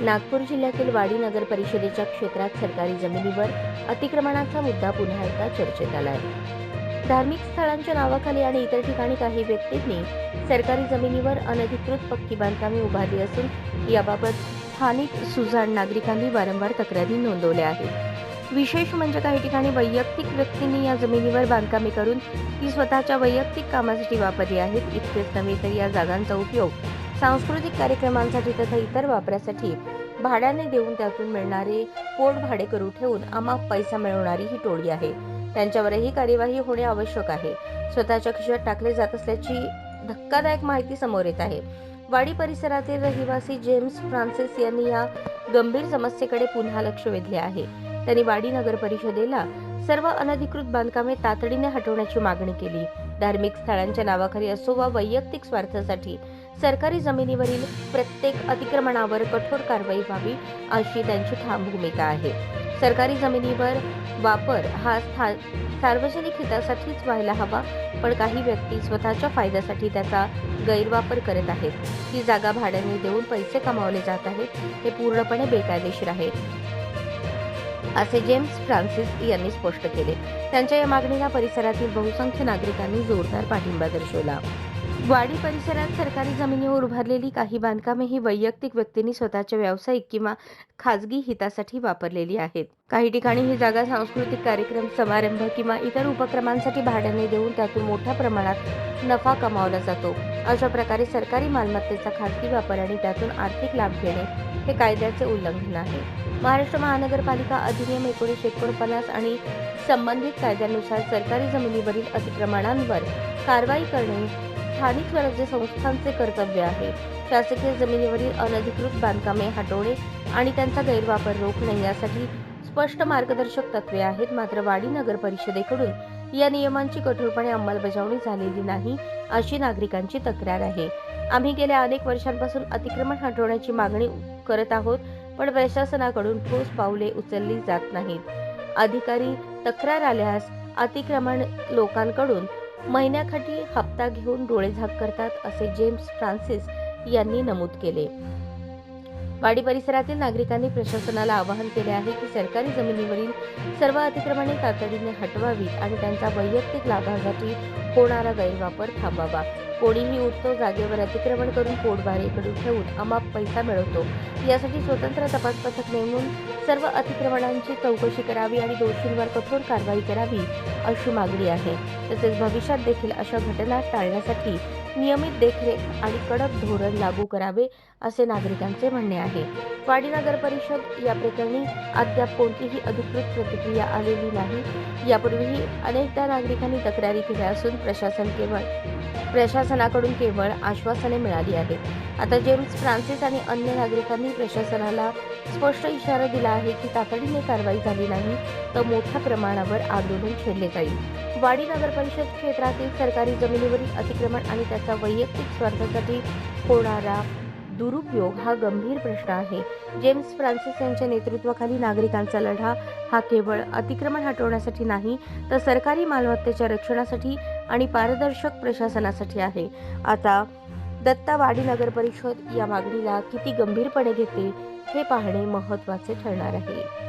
नागपूर जिल्ह्यातील वाडी नगर परिषदेच्या क्षेत्रात सरकारी जमिनीवर अतिक्रमणाचा मुद्दा पुन्हा एकदा चर्चेत आला आहे धार्मिक स्थळांच्या नावाखाली आणि इतर ठिकाणी काही व्यक्तींनी सरकारी जमिनीवर अनधिकृत पक्की बांधकामे उभारली असून याबाबत स्थानिक सुजाण नागरिकांनी वारंवार तक्रारी नोंदवल्या आहेत. विशेष म्हणजे काही ठिकाणी वैयक्तिक व्यक्तींनी या जमिनीवर बांधकामे करून ती स्वतःच्या वैयक्तिक कामासाठी वापरली आहेत. इतकेच नव्हे तर या जागांचा उपयोग सांस्कृतिक कार्यक्रमांसाठी तथा इतर वापरासाठी भाड्याने देऊन त्यातून मिळणारे पोट भाडे करू ठेवून अमाप पैसा मिळवणारी ही टोळी आहे. त्यांच्यावरही कार्यवाही होणे आवश्यक आहे. स्वतःच्या खिशात टाकले जात असल्याची धक्कादायक माहिती समोर येत आहे. वाडी परिसरातील रहिवासी जेम्स फ्रान्सिस यांनी या गंभीर समस्येकडे पुन्हा लक्ष वेधले आहे. त्यांनी वाडी नगर परिषदेला सर्व अनधिकृत बांधकामे तातडीने हटवण्याची मागणी केली. धार्मिक स्थळांच्या नावाखाली असो वा वैयक्तिक स्वार्थासाठी सरकारी जमिनीवरील प्रत्येक अतिक्रमणावर कठोर कारवाई व्हावी अशी त्यांची ठाम भूमिका आहे. सरकारी जमिनीवर वापर हा स्था सार्वजनिक हितासाठीच व्हायला हवा पण काही व्यक्ती स्वतःच्या फायद्यासाठी त्याचा गैरवापर करत आहेत. ही जागा भाड्याने देऊन पैसे कमावले जात आहेत हे पूर्णपणे बेकायदेशीर आहे. असे जेम्स फ्रान्सिस यांनी स्पष्ट केले. त्यांच्या या मागणीला परिसरातील बहुसंख्य नागरिकांनी जोरदार पाठिंबा दर्शवला. वाडी परिसरात सरकारी जमिनीवर उभारलेली काही बांधकामे ही वैयक्तिक व्यक्तींनी स्वतःच्या व्यावसायिक किंवा खाजगी हितासाठी वापरलेली आहेत. काही ठिकाणी ही जागा सांस्कृतिक कार्यक्रम समारंभ किंवा इतर उपक्रमांसाठी भाड्याने देऊन त्यातून मोठ्या प्रमाणात नफा कमावला जातो. अशा प्रकारे सरकारी मालमत्तेचा खाजगी वापर आणि त्यातून आर्थिक लाभ घेणे हे कायद्याचे उल्लंघन आहे. महाराष्ट्र महानगरपालिका अधिनियम एकोणीसशे एकोणपन्नास आणि संबंधित कायद्यानुसार सरकारी जमिनीवरील अतिक्रमणांवर कारवाई करणे स्थानिक स्वराज्य संस्थांचे कर्तव्य आहे. शासकीय जमिनीवरील अनधिकृत बांधकामे हटवणे आणि त्यांचा गैरवापर रोखणे यासाठी स्पष्ट मार्गदर्शक तत्वे आहेत. मात्र वाडी नगर परिषदेकडून या नियमांची कठोरपणे अंमलबजावणी झालेली नाही अशी नागरिकांची तक्रार आहे. आम्ही गेल्या अनेक वर्षांपासून अतिक्रमण हटवण्याची मागणी करत आहोत पण प्रशासनाकडून ठोस पावले उचलली जात नाहीत. अधिकारी तक्रार आल्यास अतिक्रमण लोकांकडून महिन्याखाटी हप्ता घेऊन डोळेझाक करतात असे जेम्स फ्रान्सिस यांनी नमूद केले. वाडी परिसरातील नागरिकांनी प्रशासनाला आवाहन केले आहे की सरकारी जमिनीवरील सर्व अतिक्रमणे तातडीने हटवावीत आणि त्यांचा वैयक्तिक लाभासाठी होणारा गैरवापर थांबावा. कोणीही उठतो जागेवर अतिक्रमण करून पोटभारेकडून ठेवून अमाप पैसा मिळवतो. यासाठी स्वतंत्र तपास पथक नेमून सर्व अतिक्रमणांची चौकशी करावी आणि दोषींवर कठोर कारवाई करावी अशी मागणी आहे. तसेच भविष्यात देखील अशा घटना टाळण्यासाठी नियमित देखरेख आणि कडक धोरण लागू करावे असे नागरिकांचे म्हणणे आहे. वाडी नगर परिषद या प्रकरणी अद्याप कोणतीही अधिकृत प्रतिक्रिया आलेली नाही. यापूर्वीही अनेकदा नागरिकांनी तक्रारी केल्या असून प्रशासन केवळ प्रशासनाकडून केवळ आश्वासने मिळाली आहेत. आता जेम्स फ्रान्सिस आणि अन्य नागरिकांनी प्रशासनाला स्पष्ट इशारा दिला आहे की तातडीने कारवाई झाली नाही तर मोठ्या प्रमाणावर आंदोलन छेडले जाईल. वाडी नगर परिषद क्षेत्रातील सरकारी जमिनीवरील अतिक्रमण आणि त्याचे वैयक्तिक स्वार्थासाठी होणारा दुरुपयोग हा गंभीर प्रश्न आहे. जेम्स फ्रान्सिस यांच्या नेतृत्वाखाली नागरिकांचा लढा हा केवळ अतिक्रमण हटवण्यासाठी नाही तर सरकारी मालमत्तेच्या रक्षणासाठी आणि पारदर्शक प्रशासनासाठी आहे. आता दत्तावाडी नगर परिषद या मागणीला किती गंभीरपणे घेते हे पाहणे महत्त्वाचे ठरणार आहे.